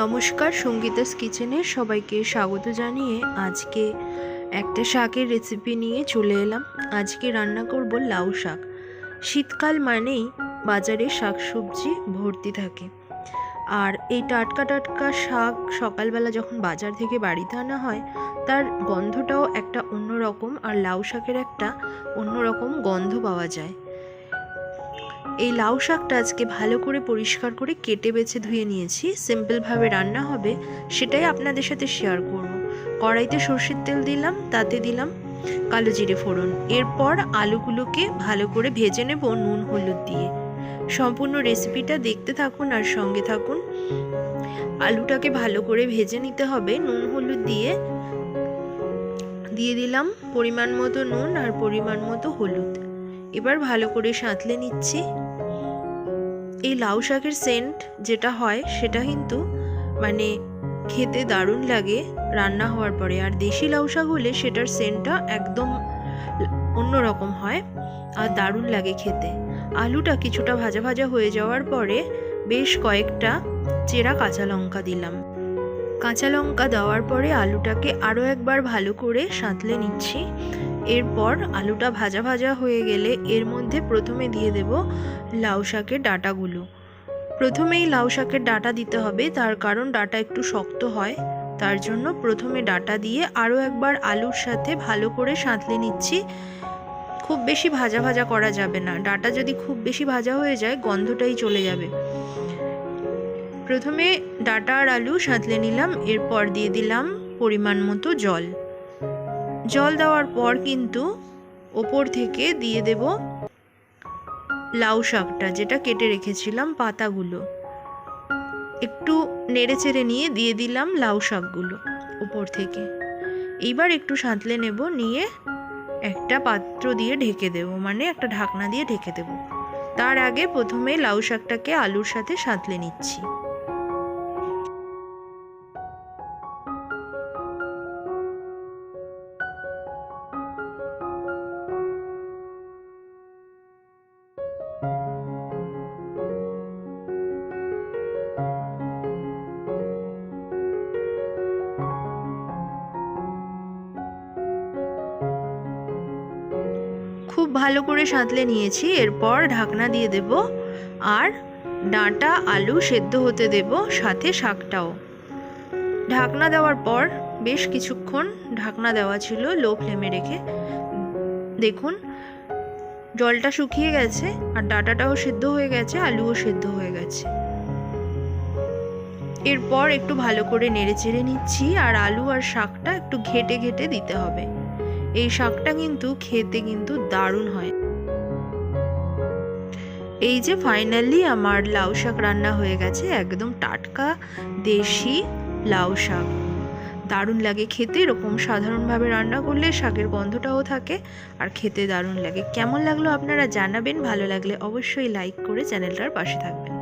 নমস্কার সঙ্গীতাস কিচেনে সবাইকে স্বাগত জানিয়ে আজকে একটা শাকের রেসিপি নিয়ে চলে এলাম। আজকে রান্না করব লাউ শাক। শীতকাল মানেই বাজারে শাকসবজি ভর্তি থাকে। আর এই টাটকা টাটকা শাক সকালবেলা যখন বাজার থেকে বাড়িতে আনা হয়, তার গন্ধটাও একটা অন্যরকম আর লাউ শাকের একটা অন্যরকম গন্ধ পাওয়া যায়। এই লাউ শাকটা আজকে ভালো করে পরিষ্কার করে কেটে বেছে ধুয়ে নিয়েছি। সিম্পলভাবে রান্না হবে, সেটাই আপনাদের সাথে শেয়ার করব। কড়াইতে সর্ষের তেল দিলাম, তাতে দিলাম কালো জিরে ফোড়ন। এরপর আলুগুলোকে ভালো করে ভেজে নেব নুন, হলুদ দিয়ে। সম্পূর্ণ রেসিপিটা দেখতে থাকুন আর সঙ্গে থাকুন। আলুটাকে ভালো করে ভেজে নিতে হবে, নুন, হলুদ দিয়ে। দিয়ে দিলাম পরিমাণ মতো নুন আর পরিমাণ মতো হলুদ। এবার ভালো করে সাঁতলে নিচ্ছি। এই লাউ শাকের সেন্ট যেটা হয়, সেটা কিন্তু মানে খেতে দারুণ লাগে রান্না হওয়ার পরে। আর দেশি লাউ শাক হলে সেটার সেন্টটা একদম অন্যরকম হয় আর দারুণ লাগে খেতে। আলুটা কিছুটা ভাজা ভাজা হয়ে যাওয়ার পরে বেশ কয়েকটা চেরা কাঁচা লঙ্কা দিলাম। কাঁচা লঙ্কা দেওয়ার পরে আলুটাকে আরও একবার ভালো করে সাঁতলে নিচ্ছি। এরপর আলুটা ভাজা ভাজা হয়ে গেলে এর মধ্যে প্রথমে দিয়ে দেব লাউ শাকের ডাটাগুলো। প্রথমেই লাউ শাকের ডাটা দিতে হবে, তার কারণ ডাটা একটু শক্ত হয়। তার জন্য প্রথমে ডাটা দিয়ে আরও একবার আলুর সাথে ভালো করে সাঁতলে নিচ্ছি। খুব বেশি ভাজা ভাজা করা যাবে না, ডাটা যদি খুব বেশি ভাজা হয়ে যায়, গন্ধটাই চলে যাবে। প্রথমে ডাটা আর আলু সাঁতলে নিলাম, এরপর দিয়ে দিলাম পরিমাণ মতো জল। জল দেওয়ার পর কিন্তু ওপর থেকে দিয়ে দেব লাউ শাকটা, যেটা কেটে রেখেছিলাম পাতাগুলো। একটু নেড়ে চেড়ে নিয়ে দিয়ে দিলাম লাউ শাকগুলো ওপর থেকে। এইবার একটু সাঁতলে নেব, নিয়ে একটা পাত্র দিয়ে ঢেকে দেব মানে একটা ঢাকনা দিয়ে ঢেকে দেব। তার আগে প্রথমে লাউ শাকটাকে আলুর সাথে সাঁতলে নিচ্ছি। খুব ভালো করে সাঁতলে নিয়েছি, এরপর ঢাকনা দিয়ে দেব আর ডাঁটা, আলু সেদ্ধ হতে দেব, সাথে শাকটাও। ঢাকনা দেওয়ার পর বেশ কিছুক্ষণ ঢাকনা দেওয়া ছিল লো ফ্লেমে রেখে। দেখুন জলটা শুকিয়ে গেছে আর ডাটাটাও সেদ্ধ হয়ে গেছে, আলুও সেদ্ধ হয়ে গেছে। এরপর একটু ভালো করে নেড়ে চেড়ে নিচ্ছি আর আলু আর শাকটা একটু ঘেটে ঘেটে দিতে হবে। এই শাকটা কিন্তু খেতে কিন্তু দারুণ হয়। এই যে ফাইনালি আমার লাউ শাক রান্না হয়ে গেছে, একদম টাটকা দেশি লাউ শাক। দারুণ লাগে খেতে, এরকম সাধারণভাবে রান্না করলে শাকের গন্ধটাও থাকে আর খেতে দারুণ লাগে। কেমন লাগল আপনারা জানাবেন, ভালো লাগলে অবশ্যই লাইক করে চ্যানেলটার পাশে থাকবেন।